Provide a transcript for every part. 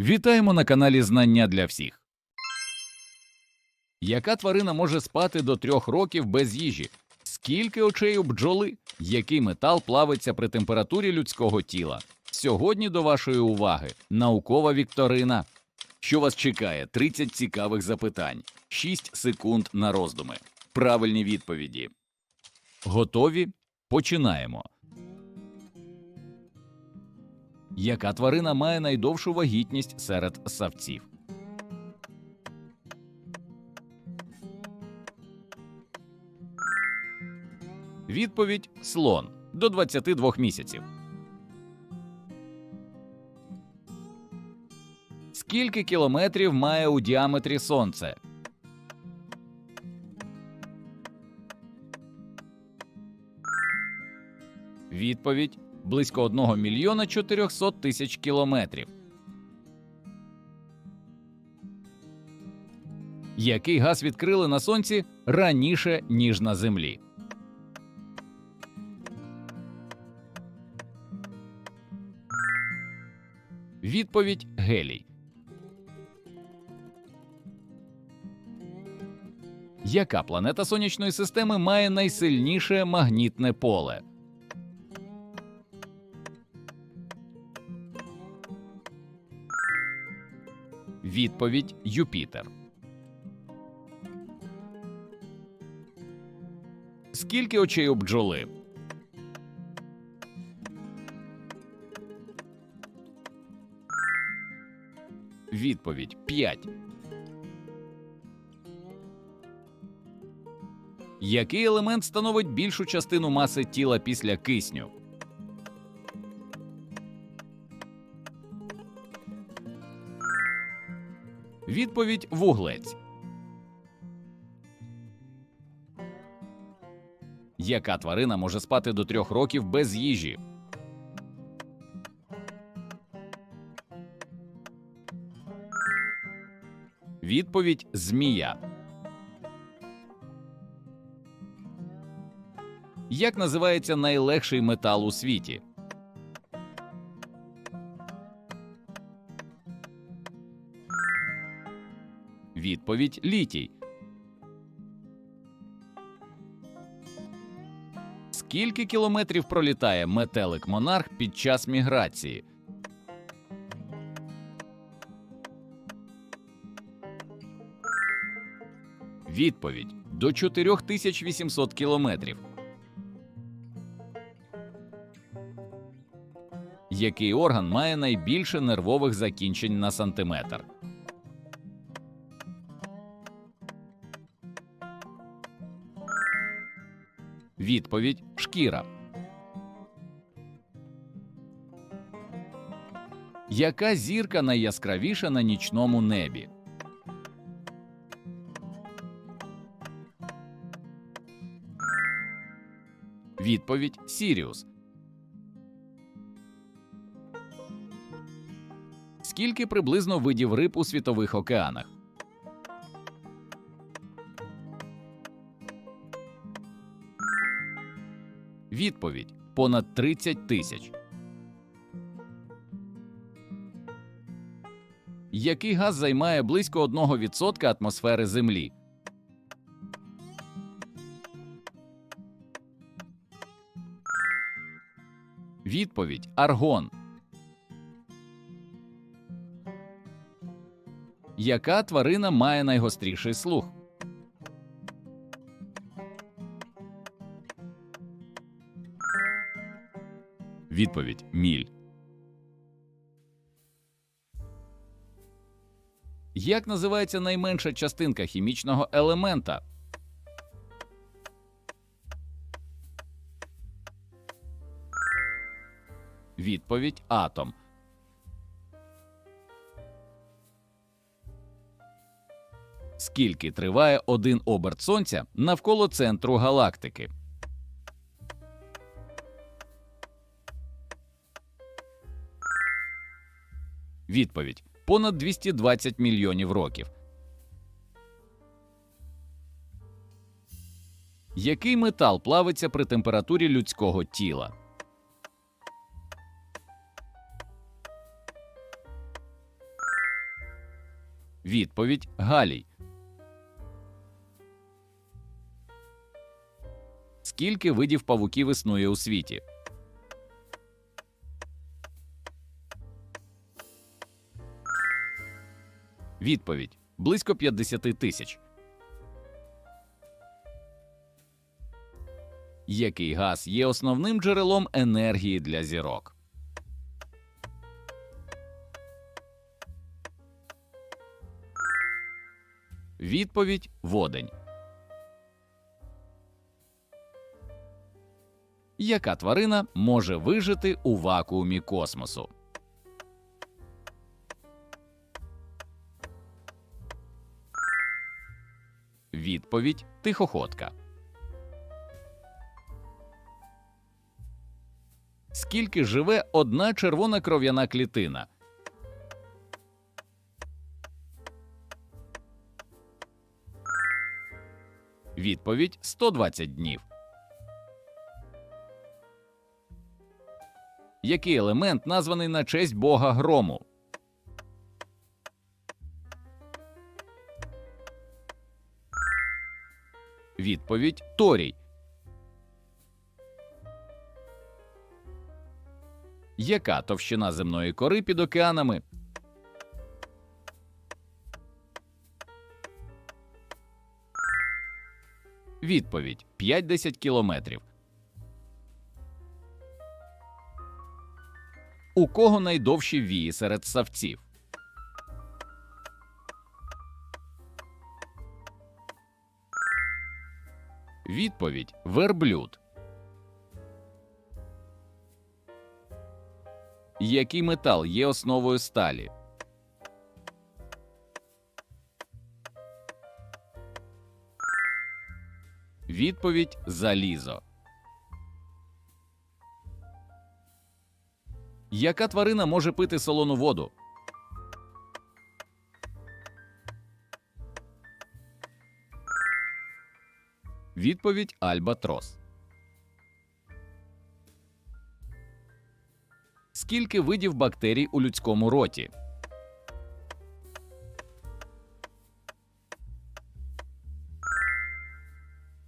Вітаємо на каналі Знання для всіх. Яка тварина може спати до трьох років без їжі? Скільки очей у бджоли? Який метал плавиться при температурі людського тіла? Сьогодні до вашої уваги наукова вікторина. Що вас чекає? 30 цікавих запитань, 6 секунд на роздуми. Правильні відповіді. Готові? Починаємо. Яка тварина має найдовшу вагітність серед савців? Відповідь слон до 22 місяців. Скільки кілометрів має у діаметрі сонце? Відповідь близько 1 мільйона 400 тисяч кілометрів. Який газ відкрили на сонці раніше, ніж на землі? Відповідь гелій. Яка планета сонячної системи має найсильніше магнітне поле? Відповідь Юпітер. Скільки очей у бджоли? Відповідь 5. Який елемент становить більшу частину маси тіла після кисню? Відповідь вуглець. Яка тварина може спати до трьох років без їжі? Відповідь змія. Як називається найлегший метал у світі? Відповідь літій. Скільки кілометрів пролітає метелик монарх під час міграції? Відповідь до 4800 кілометрів. Який орган має найбільше нервових закінчень на сантиметр? Відповідь шкіра. Яка зірка найяскравіша на нічному небі? Відповідь Сіріус. Скільки приблизно видів риб у світових океанах? Відповідь понад 30 тисяч. Який газ займає близько 1% атмосфери Землі? Відповідь аргон. Яка тварина має найгостріший слух? Відповідь міль. Як називається найменша частинка хімічного елемента? Відповідь атом. Скільки триває один оберт сонця навколо центру галактики? Відповідь понад 220 мільйонів років. Який метал плавиться при температурі людського тіла? Відповідь Галій. Скільки видів павуків існує у світі? Відповідь близько 50 тисяч. Який газ є основним джерелом енергії для зірок? Відповідь водень. Яка тварина може вижити у вакуумі космосу? Відповідь тихоходка. Скільки живе одна червона кров'яна клітина? Відповідь 120 днів. Який елемент названий на честь бога грому? Відповідь Торій. Яка товщина земної кори під океанами? Відповідь 5-10 кілометрів. У кого найдовші вії серед савців? Відповідь верблюд. Який метал є основою сталі? Відповідь залізо. Яка тварина може пити солону воду? Відповідь Альбатрос. Скільки видів бактерій у людському роті?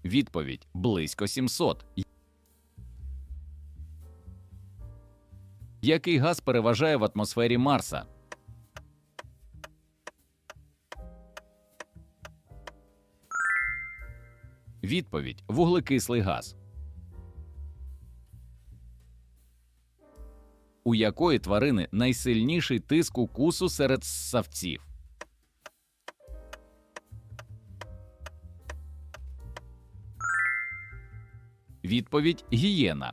Відповідь близько 700. Який газ переважає в атмосфері Марса? Відповідь вуглекислий газ. У якої тварини найсильніший тиск укусу серед ссавців? Відповідь гієна.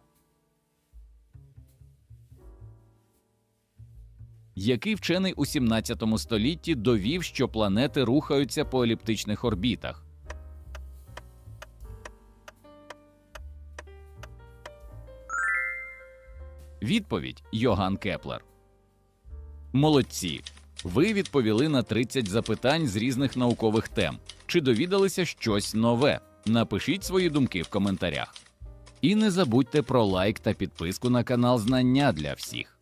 Який вчений у 17 столітті довів, що планети рухаються по еліптичних орбітах? Відповідь Йоган Кеплер. Молодці. Ви відповіли на 30 запитань з різних наукових тем. Чи довідалися щось нове? Напишіть свої думки в коментарях. І не забудьте про лайк та підписку на канал Знання для всіх.